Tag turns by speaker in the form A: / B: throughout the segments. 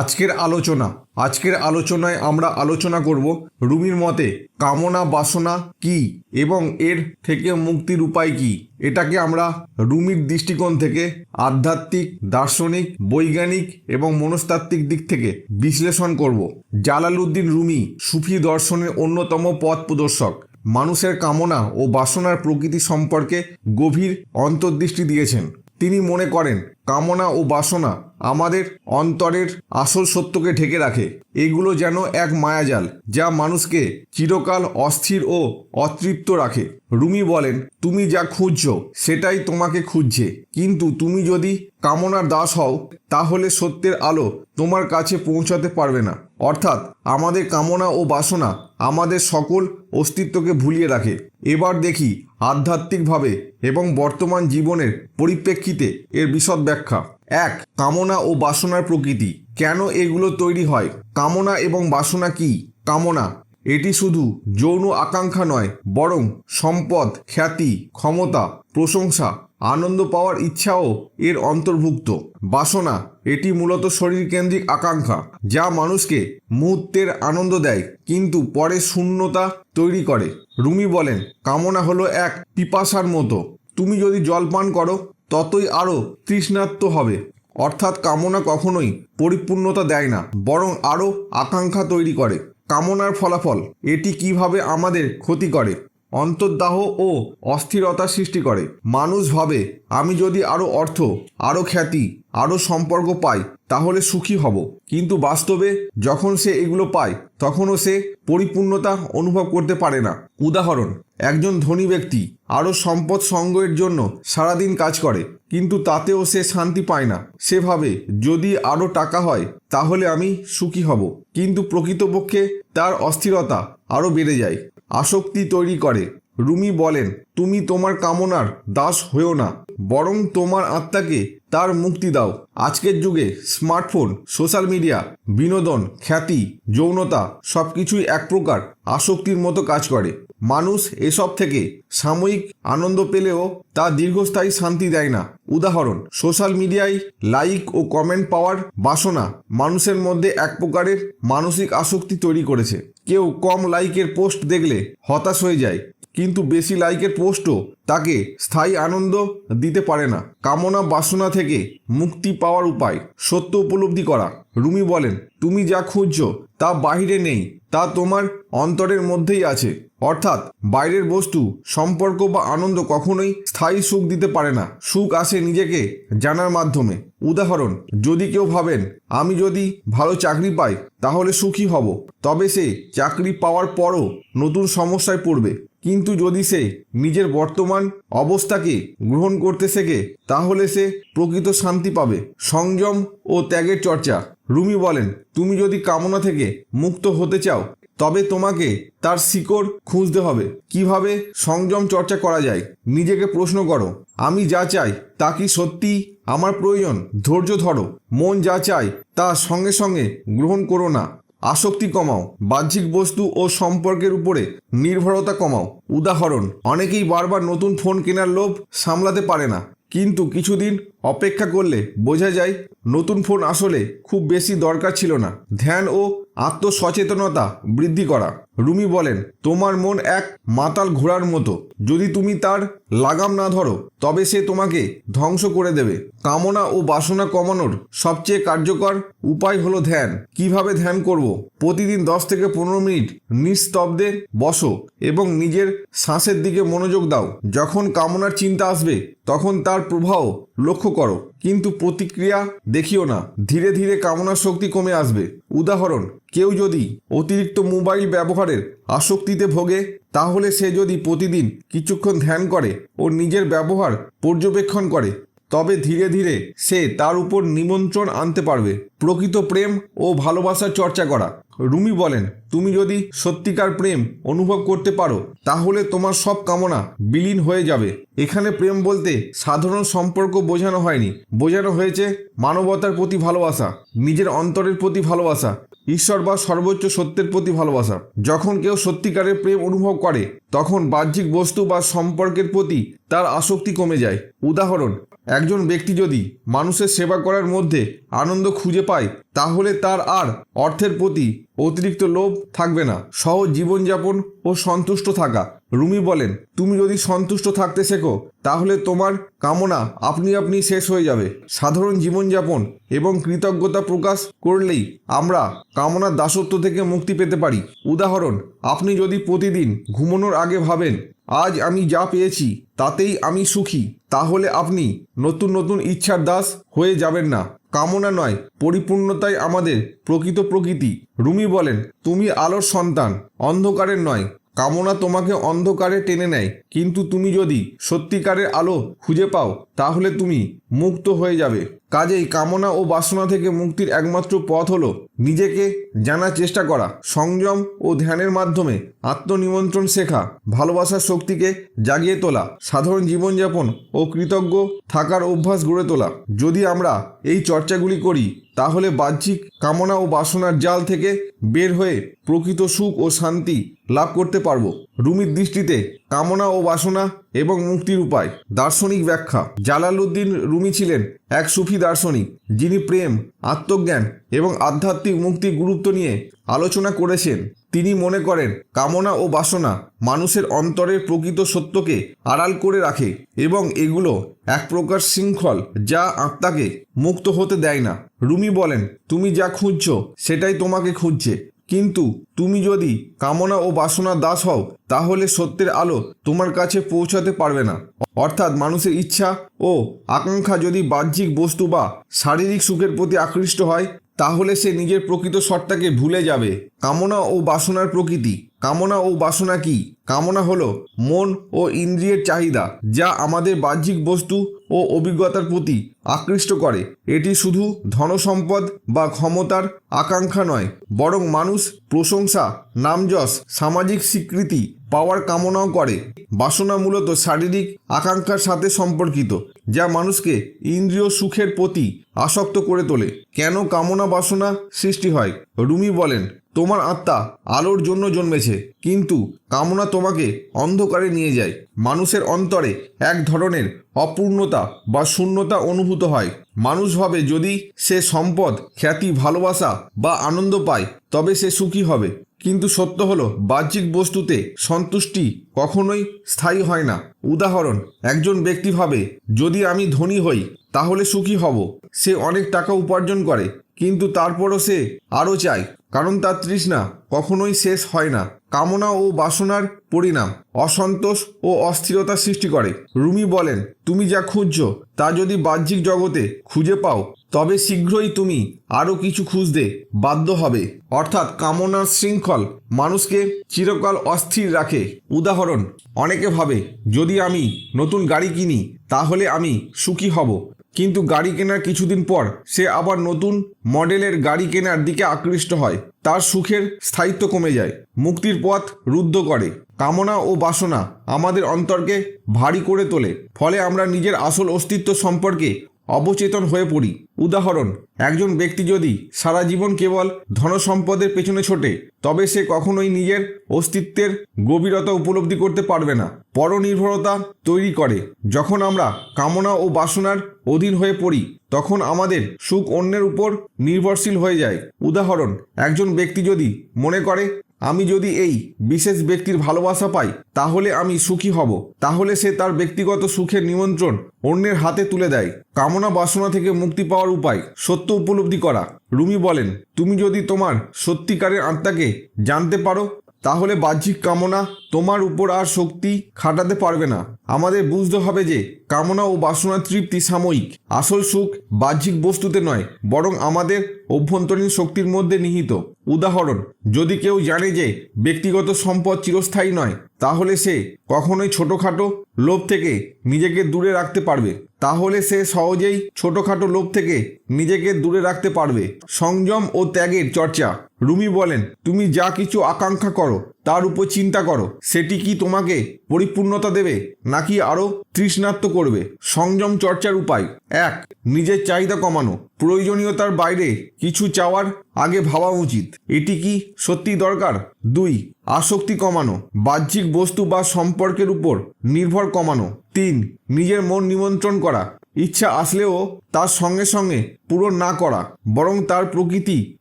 A: আজকের আলোচনা, আজকের আলোচনায় আমরা আলোচনা করব রুমির মতে কামনা বাসনা কি এবং এর থেকে মুক্তির উপায় কি? এটাকে আমরা রুমির দৃষ্টিকোণ থেকে আধ্যাত্মিক, দার্শনিক, বৈজ্ঞানিক এবং মনস্তাত্ত্বিক দিক থেকে বিশ্লেষণ করব। জালালউদ্দিন রুমি সুফি দর্শনের অন্যতম পথ প্রদর্শক। মানুষের কামনা ও বাসনার প্রকৃতি সম্পর্কে গভীর অন্তর্দৃষ্টি দিয়েছেন। তিনি মনে করেন, কামনা ও বাসনা আমাদের অন্তরের আসল সত্যকে ঢেকে রাখে। এগুলো যেন এক মায়াজাল, যা মানুষকে চিরকাল অস্থির ও অতৃপ্ত রাখে। রুমি বলেন, তুমি যা খুঁজছো, সেটাই তোমাকে খুঁজছে। কিন্তু তুমি যদি কামনার দাস হও, তাহলে সত্যের আলো তোমার কাছে পৌঁছাতে পারবে না। অর্থাৎ আমাদের কামনা ও বাসনা আমাদের সকল অস্তিত্বকে ভুলিয়ে রাখে। এবার দেখি আধ্যাত্মিকভাবে এবং বর্তমান জীবনের পরিপ্রেক্ষিতে এর বিশদ ব্যাখ্যা। এক, কামনা ও বাসনার প্রকৃতি। কেন এগুলো তৈরি হয়? কামনা এবং বাসনা কি? কামনা এটি শুধু যৌন আকাঙ্ক্ষা নয়, বরং সম্পদ, খ্যাতি, ক্ষমতা, প্রশংসা, আনন্দ পাওয়ার ইচ্ছাও এর অন্তর্ভুক্ত। বাসনা, এটি মূলত শরীরকেন্দ্রিক আকাঙ্ক্ষা, যা মানুষকে মুহূর্তের আনন্দ দেয়, কিন্তু পরে শূন্যতা তৈরি করে। রুমি বলেন, কামনা হলো এক পিপাসার মতো। তুমি যদি জল পান করো, ততই আরও তৃষ্ণাত্ম হবে। অর্থাৎ কামনা কখনোই পরিপূর্ণতা দেয় না, বরং আরও আকাঙ্ক্ষা তৈরি করে। কামনার ফলাফল এটি কীভাবে আমাদের ক্ষতি করে? অন্তর্দাহ ও অস্থিরতা সৃষ্টি করে। মানুষ ভাবে, আমি যদি আরও অর্থ আরও খ্যাতি আরও সম্পর্ক পাই, তাহলে সুখী হব। কিন্তু বাস্তবে, যখন সে এগুলো পায়, তখনও সে পরিপূর্ণতা অনুভব করতে পারে না। উদাহরণ, একজন ধনী ব্যক্তি আরও সম্পদ সংগ্রহের জন্য সারাদিন কাজ করে, কিন্তু তাতেও সে শান্তি পায় না। সেভাবে যদি আরও টাকা হয়, তাহলে আমি সুখী হব। কিন্তু প্রকৃতপক্ষে তার অস্থিরতা আরও বেড়ে যায়। আসক্তি তৈরি করে। রুমি বলেন, তুমি তোমার কামনার দাস হয়েও না, বরং তোমার আত্মাকে তার মুক্তি দাও। আজকের যুগে স্মার্টফোন, সোশ্যাল মিডিয়া, বিনোদন, খ্যাতি, যৌনতা সব কিছুই এক প্রকার আসক্তির মতো কাজ করে। মানুষ এসব থেকে সাময়িক আনন্দ পেলেও তা দীর্ঘস্থায়ী শান্তি দেয় না। উদাহরণ, সোশ্যাল মিডিয়ায় লাইক ও কমেন্ট পাওয়ার বাসনা মানুষের মধ্যে এক প্রকারের মানসিক আসক্তি তৈরি করেছে। কেউ কম লাইকের পোস্ট দেখলে হতাশ হয়ে যায়, কিন্তু বেশি লাইকের পোস্টও তাকে স্থায়ী আনন্দ দিতে পারে না। কামনা বাসনা থেকে মুক্তি পাওয়ার উপায়, সত্য উপলব্ধি করা। রুমি বলেন, তুমি যা খুঁজছো তা বাহিরে নেই, তা তোমার অন্তরের মধ্যেই আছে। অর্থাৎ বাইরের বস্তু, সম্পর্ক বা আনন্দ কখনোই স্থায়ী সুখ দিতে পারে না। সুখ আসে নিজেকে জানার মাধ্যমে। উদাহরণ, যদি কেউ ভাবেন, আমি যদি ভালো চাকরি পাই, তাহলে সুখী হব। তবে সে চাকরি পাওয়ার পরও নতুন সমস্যায় পড়বে। কিন্তু যদি সে নিজের বর্তমান অবস্থাকে গ্রহণ করতে শেখে, তাহলে সে প্রকৃত শান্তি পাবে। সংযম ও ত্যাগের চর্চা। রুমি বলেন, তুমি যদি কামনা থেকে মুক্ত হতে চাও তবে তোমাকে তার শিকড় খুঁজতে হবে। কীভাবে সংযম চর্চা করা যায়, নিজেকে প্রশ্ন করো। আমি যা চাই, তা কি সত্যি? আমার প্রয়োজন, ধৈর্য ধরো। মন যা চায়, তা সঙ্গে সঙ্গে গ্রহণ করো না। আসক্তি কমাও, বাহ্যিক বস্তু ও সম্পর্কের উপরে নির্ভরতা কমাও। উদাহরণ, অনেকেই বারবার নতুন ফোন কেনার লোভ সামলাতে পারে না। কিন্তু কিছুদিন অপেক্ষা করলে বোঝা যায়, নতুন ফোন আসলে খুব বেশি দরকার ছিল না। ধ্যান ও আত্মসচেতনতা বৃদ্ধি করা। রুমি বলেন, তোমার মন এক মাতাল ঘোড়ার মতো। যদি তুমি তার লাগাম না ধরো, তবে সে তোমাকে ধ্বংস করে দেবে। কামনা ও বাসনা কমানোর সবচেয়ে কার্যকর উপায় হলো ধ্যান। কীভাবে ধ্যান করব? প্রতিদিন দশ থেকে পনেরো মিনিট নিস্তব্ধে বসো এবং নিজের শ্বাসের দিকে মনোযোগ দাও। যখন কামনার চিন্তা আসবে, তখন তার প্রভাব লক্ষ্য করো। কিন্তু প্রতিক্রিয়া দেখিও না। ধীরে ধীরে কামনার শক্তি কমে আসবে। উদাহরণ, কেউ যদি অতিরিক্ত মোবাইল ব্যবহারের আসক্তিতে ভোগে, তাহলে সে যদি প্রতিদিন কিছুক্ষণ ধ্যান করে ও নিজের ব্যবহার পর্যবেক্ষণ করে, তবে ধীরে ধীরে সে তার উপর নিমন্ত্রণ আনতে পারবে। প্রকৃত প্রেম ও ভালোবাসার চর্চা করা। রুমি বলেন, তুমি যদি সত্যিকার প্রেম অনুভব করতে পারো, তাহলে তোমার সব কামনা বিলীন হয়ে যাবে। এখানে প্রেম বলতে সাধারণ সম্পর্ক বোঝানো হয়নি। বোঝানো হয়েছে মানবতার প্রতি ভালোবাসা, নিজের অন্তরের প্রতি ভালোবাসা, ঈশ্বর বা সর্বোচ্চ সত্যের প্রতি ভালোবাসা। যখন কেউ সত্যিকারের প্রেম অনুভব করে তখন বাহ্যিক বস্তু বা সম্পর্কের প্রতি তার আসক্তি কমে যায়। উদাহরণ, একজন ব্যক্তি যদি মানুষের সেবা করার মধ্যে আনন্দ খুঁজে পায়, তাহলে তার আর অর্থের প্রতি অতিরিক্ত লোভ থাকবে না। সহজ জীবনযাপন ও সন্তুষ্ট থাকা। রুমি বলেন, তুমি যদি সন্তুষ্ট থাকতে শেখো, তাহলে তোমার কামনা আপনি আপনি শেষ হয়ে যাবে। সাধারণ জীবনযাপন এবং কৃতজ্ঞতা প্রকাশ করলেই আমরা কামনার দাসত্ব থেকে মুক্তি পেতে পারি। উদাহরণ, আপনি যদি প্রতিদিন ঘুমানোর আগে ভাবেন, আজ আমি যা পেয়েছি, তাতেই আমি সুখী। তাহলে আপনি নতুন নতুন ইচ্ছার দাস হয়ে যাবেন না। কামনা নয়, পরিপূর্ণতাই আমাদের প্রকৃত প্রকৃতি। রুমি বলেন, তুমি আলোর সন্তান, অন্ধকারের নয়। কামনা তোমাকে অন্ধকারে টেনে নেয়। কিন্তু তুমি যদি সত্যিকারের আলো খুঁজে পাও তাহলে তুমি মুক্ত হয়ে যাবে। কাজেই কামনা ও বাসনা থেকে মুক্তির একমাত্র পথ হলো নিজেকে জানার চেষ্টা করা, সংযম ও ধ্যানের মাধ্যমে আত্মনিমন্ত্রণ শেখা, ভালোবাসার শক্তিকে জাগিয়ে তোলা, সাধারণ জীবনযাপন ও কৃতজ্ঞ থাকার অভ্যাস গড়ে তোলা। যদি আমরা এই চর্চাগুলি করি, তাহলে বাহ্যিক কামনা ও বাসনার জাল থেকে বের হয়ে প্রকৃত সুখ ও শান্তি লাভ করতে পারব। রুমির দৃষ্টিতে কামনা ও বাসনা এবং মুক্তির উপায়। দার্শনিক ব্যাখ্যা। জালালউদ্দিন রুমি ছিলেন এক সুফি দার্শনিক। যিনি প্রেম, আত্মজ্ঞান এবং আধ্যাত্মিক মুক্তির গুরুত্ব নিয়ে আলোচনা করেছেন। তিনি মনে করেন, কামনা ও বাসনা মানুষের অন্তরের প্রকৃত সত্যকে আড়াল করে রাখে এবং এগুলো এক প্রকার শৃঙ্খল যা আত্মাকে মুক্ত হতে দেয় না। রুমি বলেন, তুমি যা খুঁজছো, সেটাই তোমাকে খুঁজছে। কিন্তু তুমি যদি কামনা ও বাসনার দাস হও, তাহলে সত্যের আলো তোমার কাছে পৌঁছাতে পারবে না। অর্থাৎ মানুষের ইচ্ছা ও আকাঙ্ক্ষা যদি বাহ্যিক বস্তু বা শারীরিক সুখের প্রতি আকৃষ্ট হয়, তাহলে সে নিজের প্রকৃত সত্তাকে ভুলে যাবে। কামনা ও বাসনার প্রকৃতি কামনা ও বাসনা কি? কামনা হলো মন ও ইন্দ্রিয়ের চাহিদা, যা আমাদের বাহ্যিক বস্তু ও অভিজ্ঞতার প্রতি আকৃষ্ট করে। এটি শুধু ধনসম্পদ বা ক্ষমতার আকাঙ্ক্ষা নয়, বরং মানুষ প্রশংসা, নামযশ, সামাজিক স্বীকৃতি, পাওয়ার কামনাও করে। বাসনা মূলত শারীরিক আকাঙ্ক্ষার সাথে সম্পর্কিত, যা মানুষকে ইন্দ্রিয় সুখের প্রতি আসক্ত করে তোলে। কেন কামনা বাসনা সৃষ্টি হয়? রুমি বলেন তোমার আত্মা আলোর জন্য জন্মেছে, কিন্তু কামনা তোমাকে অন্ধকারে নিয়ে যায়। মানুষের অন্তরে এক ধরনের অপূর্ণতা বা শূন্যতা অনুভূত হয়। মানুষ ভাবে যদি সে সম্পদ, খ্যাতি, ভালোবাসা বা আনন্দ পায়, তবে সে সুখী হবে। কিন্তু সত্য হলো, বাহ্যিক বস্তুতে সন্তুষ্টি কখনোই স্থায়ী হয় না। উদাহরণ, একজন ব্যক্তি ভাবে, যদি আমি ধনী হই, তাহলে সুখী হব। সে অনেক টাকা উপার্জন করে, কিন্তু তারপরও সে আরও চায় কারণ তার তৃষ্ণা কখনোই শেষ হয় না। কামনা ও বাসনার পরিণাম অসন্তোষ ও অস্থিরতা সৃষ্টি করে। রুমি বলেন, তুমি যা খুঁজছো, তা যদি বাহ্যিক জগতে খুঁজে পাও, তবে শীঘ্রই তুমি আরও কিছু খুঁজতে বাধ্য হবে। অর্থাৎ কামনার শৃঙ্খল মানুষকে চিরকাল অস্থির রাখে। উদাহরণ, অনেকে ভাবে, যদি আমি নতুন গাড়ি কিনি, তাহলে আমি সুখী হব। কিন্তু গাড়ি কেনার কিছুদিন পর সে আবার নতুন মডেলের গাড়ি কেনার দিকে আকৃষ্ট হয়। তার সুখের স্থায়িত্ব কমে যায়। মুক্তির পথ রুদ্ধ করে। কামনা ও বাসনা আমাদের অন্তরকে ভারী করে তোলে। ফলে আমরা নিজের আসল অস্তিত্ব সম্পর্কে অবচেতন হয়ে পড়ি। উদাহরণ, একজন ব্যক্তি যদি সারা জীবন কেবল ধনসম্পদের পেছনে ছোটে, তবে সে কখনোই নিজের অস্তিত্বের গভীরতা উপলব্ধি করতে পারবে না। পরনির্ভরতা তৈরি করে। যখন আমরা কামনা ও বাসনার অধীন হয়ে পড়ি, তখন আমাদের সুখ অন্যের উপর নির্ভরশীল হয়ে যায়। উদাহরণ, একজন ব্যক্তি যদি মনে করে আমি যদি এই বিশেষ ব্যক্তির ভালোবাসা পাই, তাহলে আমি সুখী হব। তাহলে সে তার ব্যক্তিগত সুখের নিমন্ত্রণ অন্যের হাতে তুলে দেয়। কামনা বাসনা থেকে মুক্তি পাওয়ার উপায় সত্য উপলব্ধি করা। রুমি বলেন, তুমি যদি তোমার সত্যিকারের আত্মাকে জানতে পারো তাহলে বাহ্যিক কামনা তোমার উপর আর শক্তি খাটাতে পারবে না। আমাদের বুঝতে হবে যে কামনা ও বাসনার তৃপ্তি সাময়িক। আসল সুখ বাহ্যিক বস্তুতে নয়, বরং আমাদের অভ্যন্তরীণ শক্তির মধ্যে নিহিত। উদাহরণ, যদি কেউ জানে যে ব্যক্তিগত সম্পদ চিরস্থায়ী নয়, তাহলে সে কখনোই ছোটোখাটো লোভ থেকে নিজেকে দূরে রাখতে পারবে। তাহলে সে সহজেই ছোটোখাটো লোভ থেকে নিজেকে দূরে রাখতে পারবে। সংযম ও ত্যাগের চর্চা। রুমি বলেন, তুমি যা কিছু আকাঙ্ক্ষা করো, তার উপর চিন্তা করো। সেটি কি তোমাকে পরিপূর্ণতা দেবে, নাকি আরও তৃষ্ণাত্ম করবে? সংযম চর্চার উপায়। এক, নিজের চাহিদা কমানো। প্রয়োজনীয়তার বাইরে কিছু চাওয়ার আগে ভাবা উচিত। এটি কি সত্যি দরকার? দুই, আসক্তি কমানো। বাহ্যিক বস্তু বা সম্পর্কের উপর নির্ভর কমানো। তিন, নিজের মন নিমন্ত্রণ করা। ইচ্ছা আসলেও তার সঙ্গে সঙ্গে পূরণ না করা, বরং তার প্রকৃতি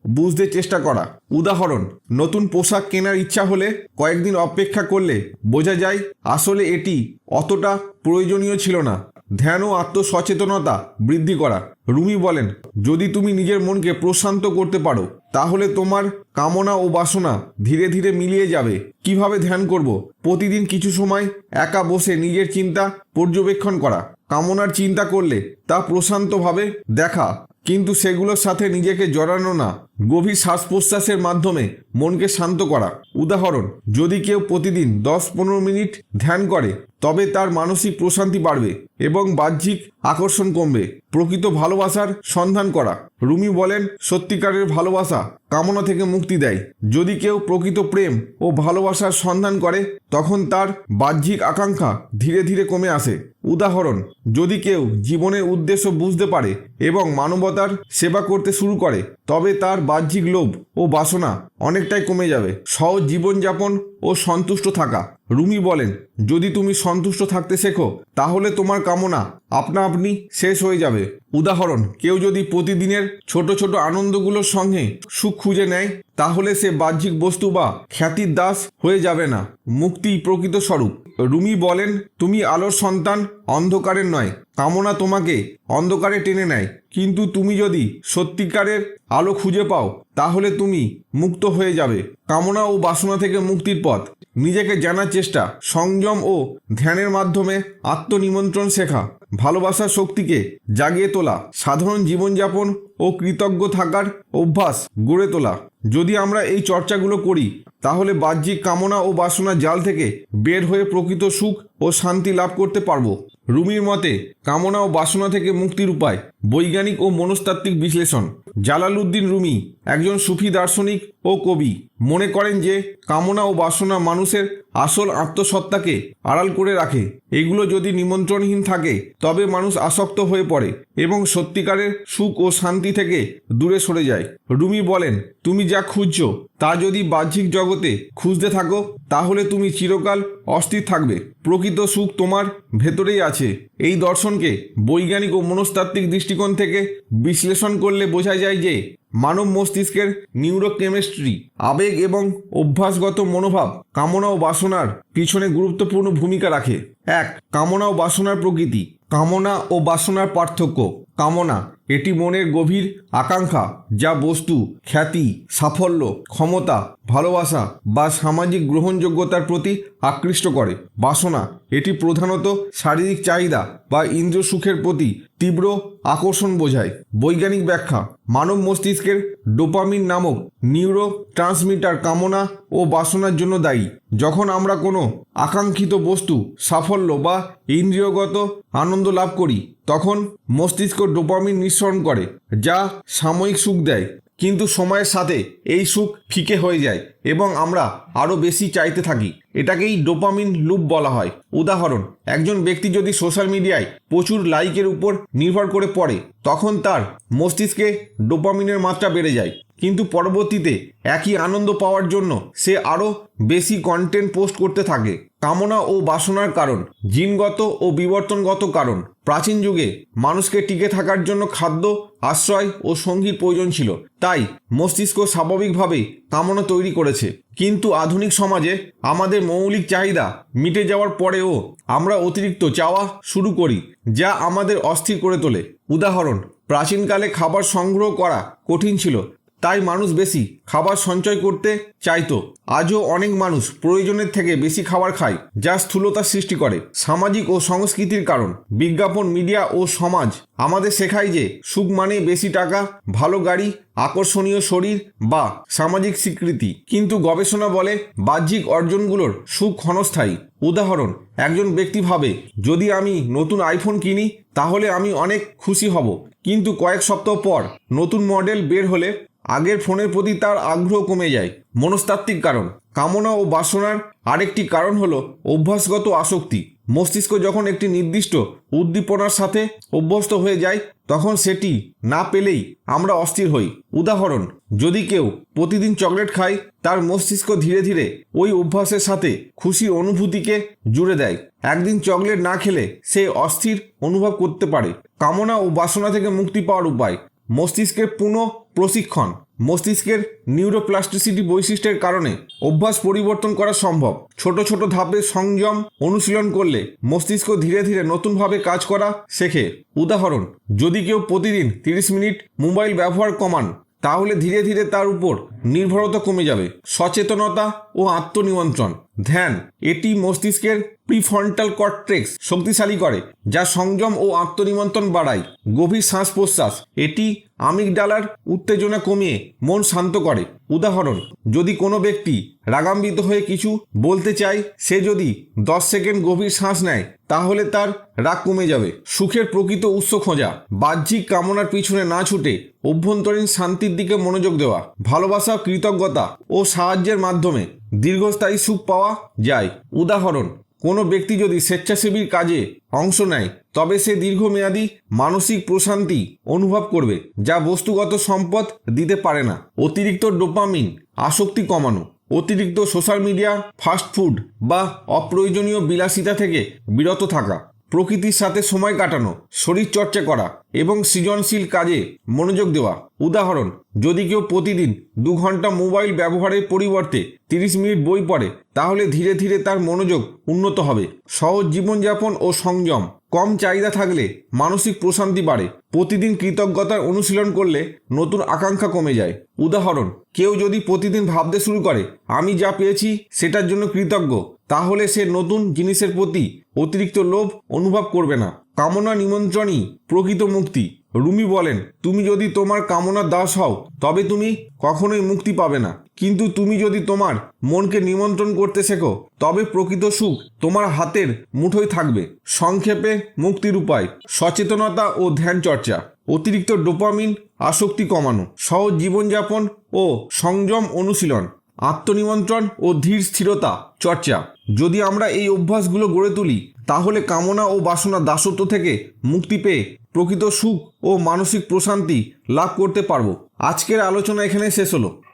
A: বুঝতে চেষ্টা করা। উদাহরণ, নতুন পোশাক কেনার ইচ্ছা হলে কয়েকদিন অপেক্ষা করলে বোঝা যায় আসলে এটি অতটা প্রয়োজনীয় ছিল না। ধ্যান ও আত্মসচেতনতা বৃদ্ধি করা। রুমি বলেন, যদি তুমি নিজের মনকে প্রশান্ত করতে পারো, তাহলে তোমার কামনা ও বাসনা ধীরে ধীরে মিলিয়ে যাবে। কীভাবে ধ্যান করব? প্রতিদিন কিছু সময় একা বসে নিজের চিন্তা পর্যবেক্ষণ করা। কামনার চিন্তা করলে তা প্রশান্তভাবে দেখা। কিন্তু সেগুলোর সাথে নিজেকে জড়ানো না। গভীর শ্বাস প্রশ্বাসের মাধ্যমে মনকে শান্ত করা। উদাহরণ, যদি কেউ প্রতিদিন দশ পনেরো মিনিট ধ্যান করে তবে তার মানসিক প্রশান্তি বাড়বে এবং বাহ্যিক আকর্ষণ কমবে। প্রকৃত ভালোবাসার সন্ধান করা। রুমি বলেন, সত্যিকারের ভালোবাসা কামনা থেকে মুক্তি দেয়। যদি কেউ প্রকৃত প্রেম ও ভালোবাসার সন্ধান করে, তখন তার বাহ্যিক আকাঙ্ক্ষা ধীরে ধীরে কমে আসে। উদাহরণ, যদি কেউ জীবনের উদ্দেশ্য বুঝতে পারে এবং মানবতার সেবা করতে শুরু করে, তবে তার বাহ্যিক লোভ ও বাসনা অনেকটাই কমে যাবে। সহজ জীবনযাপন ও সন্তুষ্ট থাকা। রুমি বলেন, যদি তুমি সন্তুষ্ট থাকতে শেখো, তাহলে তোমার কামনা আপনা আপনি শেষ হয়ে যাবে। উদাহরণ, কেউ যদি প্রতিদিনের ছোট ছোট আনন্দগুলোর সঙ্গে সুখ খুঁজে নেয়, তাহলে সে বাহ্যিক বস্তু বা খ্যাতির দাস হয়ে যাবে না। মুক্তি প্রকৃত স্বরূপ। রুমি বলেন, তুমি আলোর সন্তান, অন্ধকারের নয়। কামনা তোমাকে অন্ধকারে টেনে নেয়। কিন্তু তুমি যদি সত্যিকারের আলো খুঁজে পাও, তাহলে তুমি মুক্ত হয়ে যাবে। কামনা ও বাসনা থেকে মুক্তির পথ। নিজেকে জানার চেষ্টা, সংযম ও ধ্যানের মাধ্যমে আত্মনিমন্ত্রণ শেখা। ভালোবাসার শক্তিকে জাগিয়ে তোলা সাধারণ জীবনযাপন ও কৃতজ্ঞ থাকার অভ্যাস গড়ে তোলা। যদি আমরা এই চর্চাগুলো করি, তাহলে বাহ্যিক কামনা ও বাসনার জাল থেকে বের হয়ে প্রকৃত সুখ ও শান্তি লাভ করতে পারব। রুমির মতে, কামনা ও বাসনা থেকে মুক্তির উপায় বৈজ্ঞানিক ও মনস্তাত্ত্বিক বিশ্লেষণ। জালালউদ্দিন রুমি একজন সুফি দার্শনিক ও কবি। মনে করেন যে, কামনা ও বাসনা মানুষের আসল আত্মসত্তাকে আড়াল করে রাখে। এগুলো যদি নিমন্ত্রণহীন থাকে, তবে মানুষ আসক্ত হয়ে পড়ে এবং সত্যিকারের সুখ ও শান্তি থেকে দূরে সরে যায়। রুমি বলেন, তুমি যা খুঁজছো, তা যদি বাহ্যিক জগতে খুঁজতে থাকো, তাহলে তুমি চিরকাল অস্থির থাকবে। প্রকৃত সুখ তোমার ভেতরেই আছে। এই দর্শনকে বৈজ্ঞানিক ও মনস্তাত্ত্বিক দৃষ্টিকোণ থেকে বিশ্লেষণ করলে বোঝা যায় যে মানব মস্তিষ্কের নিউরোকেমিস্ট্রি আবেগ এবং অভ্যাসগত মনোভাব কামনা ও বাসনার পিছনে গুরুত্বপূর্ণ ভূমিকা রাখে। এক, কামনা ও বাসনার প্রকৃতি। কামনা ও বাসনার পার্থক্য। কামনা এটি মনের গভীর আকাঙ্ক্ষা যা বস্তু খ্যাতি সাফল্য ক্ষমতা ভালোবাসা বা সামাজিক গ্রহণযোগ্যতার প্রতি আকৃষ্ট করে। বাসনা, এটি প্রধানত শারীরিক চাহিদা বা ইন্দ্র সুখের প্রতি তীব্র আকর্ষণ বোঝায়। বৈজ্ঞানিক ব্যাখ্যা, মানব মস্তিষ্কের ডোপামিন নামক নিউরো ট্রান্সমিটার কামনা ও বাসনার জন্য দায়ী। যখন আমরা কোনো আকাঙ্ক্ষিত বস্তু, সাফল্য বা ইন্দ্রিয়গত আনন্দ লাভ করি, তখন মস্তিষ্ক ডোপামিন নিঃসরণ করে, যা সাময়িক সুখ দেয়। কিন্তু সময়ের সাথে এই সুখ ফিকে হয়ে যায় এবং আমরা আরও বেশি চাইতে থাকি। এটাকেই ডোপামিন লুপ বলা হয়। উদাহরণ, একজন ব্যক্তি যদি সোশ্যাল মিডিয়ায় প্রচুর লাইকের উপর নির্ভর করে পড়ে, তখন তার মস্তিষ্কে ডোপামিনের মাত্রা বেড়ে যায়। কিন্তু পরবর্তীতে একই আনন্দ পাওয়ার জন্য সে আরও বেশি কন্টেন্ট পোস্ট করতে থাকে। কামনা ও বাসনার কারণ, জিনগত ও বিবর্তনগত কারণ। প্রাচীন যুগে মানুষকে টিকে থাকার জন্য খাদ্য, আশ্রয় ও সঙ্গীর প্রয়োজন ছিল। তাই মস্তিষ্ক স্বাভাবিকভাবেই কামনা তৈরি করেছে। কিন্তু আধুনিক সমাজে আমাদের মৌলিক চাহিদা মিটে যাওয়ার পরেও আমরা অতিরিক্ত চাওয়া শুরু করি, যা আমাদের অস্থির করে তোলে। উদাহরণ, প্রাচীনকালে খাবার সংগ্রহ করা কঠিন ছিল তাই মানুষ বেশি খাবার সঞ্চয় করতে চাইতো। আজও অনেক মানুষ প্রয়োজনের থেকে বেশি খাবার খায়, যা স্থূলতার সৃষ্টি করে। সামাজিক ও সংস্কৃতির কারণ। বিজ্ঞাপন, মিডিয়া ও সমাজ আমাদের শেখায় যে সুখ মানে বেশি টাকা, ভালো গাড়ি, আকর্ষণীয় শরীর বা সামাজিক স্বীকৃতি। কিন্তু গবেষণা বলে বাহ্যিক অর্জনগুলোর সুখ ক্ষণস্থায়ী। উদাহরণ, একজন ব্যক্তি ভাবে, যদি আমি নতুন আইফোন কিনি, তাহলে আমি অনেক খুশি হব। কিন্তু কয়েক সপ্তাহ পর নতুন মডেল বের হলে আগের ফোনের প্রতি তার আগ্রহ কমে যায়। মনস্তাত্ত্বিক কারণ। কামনা ও বাসনার আরেকটি কারণ হলো অভ্যাসগত আসক্তি। মস্তিষ্ক যখন একটি নির্দিষ্ট উদ্দীপনার সাথে অভ্যস্ত হয়ে যায়, তখন সেটি না পেলেই আমরা অস্থির হই। উদাহরণ, যদি কেউ প্রতিদিন চকলেট খায়, তার মস্তিষ্ক ধীরে ধীরে ওই অভ্যাসের সাথে খুশির অনুভূতিকে জুড়ে দেয়। একদিন চকলেট না খেলে সে অস্থির অনুভব করতে পারে। কামনা ও বাসনা থেকে মুক্তি পাওয়ার উপায়। মস্তিষ্কের পুনঃ প্রশিক্ষণ, মস্তিষ্কের নিউরোপ্লাস্টিসিটি বৈশিষ্ট্যের কারণে অভ্যাস পরিবর্তন করা সম্ভব। ছোট ছোট ধাপে সংযম অনুশীলন করলে মস্তিষ্ক ধীরে ধীরে নতুনভাবে কাজ করা শেখে। উদাহরণ, যদি কেউ প্রতিদিন তিরিশ মিনিট মোবাইল ব্যবহার কমান, তাহলে ধীরে ধীরে তার উপর নির্ভরতা কমে যাবে। সচেতনতা ও আত্মনিয়ন্ত্রণ। ধ্যান, এটি মস্তিষ্কের প্রিফ্রন্টাল কর্ট্রেক্স শক্তিশালী করে, যা সংযম ও আত্মনিয়ন্ত্রণ বাড়ায়। গভীর শ্বাস প্রশ্বাস এটি আমিগডালার উত্তেজনা কমিয়ে মন শান্ত করে। উদাহরণ, যদি কোনো ব্যক্তি রাগাম্বিত হয়ে কিছু বলতে চায়, সে যদি দশ সেকেন্ড গভীর শ্বাস নেয়, তাহলে তার রাগ কমে যাবে। সুখের প্রকৃত উৎস খোঁজা, বাহ্যিক কামনার পিছনে না ছুটে অভ্যন্তরীণ শান্তির দিকে মনোযোগ দেওয়া, ভালোবাসা, কৃতজ্ঞতা ও সাহায্যের মাধ্যমে। দীর্ঘস্থায়ী সুখ পাওয়া যায়। উদাহরণ, কোনো ব্যক্তি যদি স্বেচ্ছাসেবীর কাজে অংশ নেয়, তবে সে দীর্ঘমেয়াদী মানসিক প্রশান্তি অনুভব করবে, যা বস্তুগত সম্পদ দিতে পারে না। অতিরিক্ত ডোপামিন, আসক্তি কমানো, অতিরিক্ত সোশ্যাল মিডিয়া ফাস্টফুড বা অপ্রয়োজনীয় বিলাসিতা থেকে বিরত থাকা। প্রকৃতির সাথে সময় কাটানো, শরীর চর্চা করা এবং সৃজনশীল কাজে মনোযোগ দেওয়া। উদাহরণ, যদি কেউ প্রতিদিন দু ঘণ্টা মোবাইল ব্যবহারের পরিবর্তে তিরিশ মিনিট বই পড়ে, তাহলে ধীরে ধীরে তার মনোযোগ উন্নত হবে। সহজ জীবনযাপন ও সংযম। কম চাহিদা থাকলে মানসিক প্রশান্তি বাড়ে। প্রতিদিন কৃতজ্ঞতার অনুশীলন করলে নতুন আকাঙ্ক্ষা কমে যায়। উদাহরণ, কেউ যদি প্রতিদিন ভাবতে শুরু করে, আমি যা পেয়েছি, সেটার জন্য কৃতজ্ঞ। তাহলে সে নতুন জিনিসের প্রতি অতিরিক্ত লোভ অনুভব করবে না। কামনা নিমন্ত্রণই প্রকৃত মুক্তি। রুমি বলেন, তুমি যদি তোমার কামনার দাস হও, তবে তুমি কখনোই মুক্তি পাবে না। কিন্তু তুমি যদি তোমার মনকে নিমন্ত্রণ করতে শেখো, তবে প্রকৃত সুখ তোমার হাতের মুঠোয় থাকবে। সংক্ষেপে, মুক্তির উপায়, সচেতনতা ও ধ্যান চর্চা, অতিরিক্ত ডোপামিন, আসক্তি কমানো, সহজ জীবনযাপন ও সংযম অনুশীলন, আত্মনিমন্ত্রণ ও ধীর স্থিরতা চর্চা। যদি আমরা এই অভ্যাসগুলো গড়ে তুলি, তাহলে কামনা ও বাসনা দাসত্ব থেকে মুক্তি পেয়ে প্রকৃত সুখ ও মানসিক প্রশান্তি লাভ করতে পারব। আজকের আলোচনা এখানে শেষ হলো।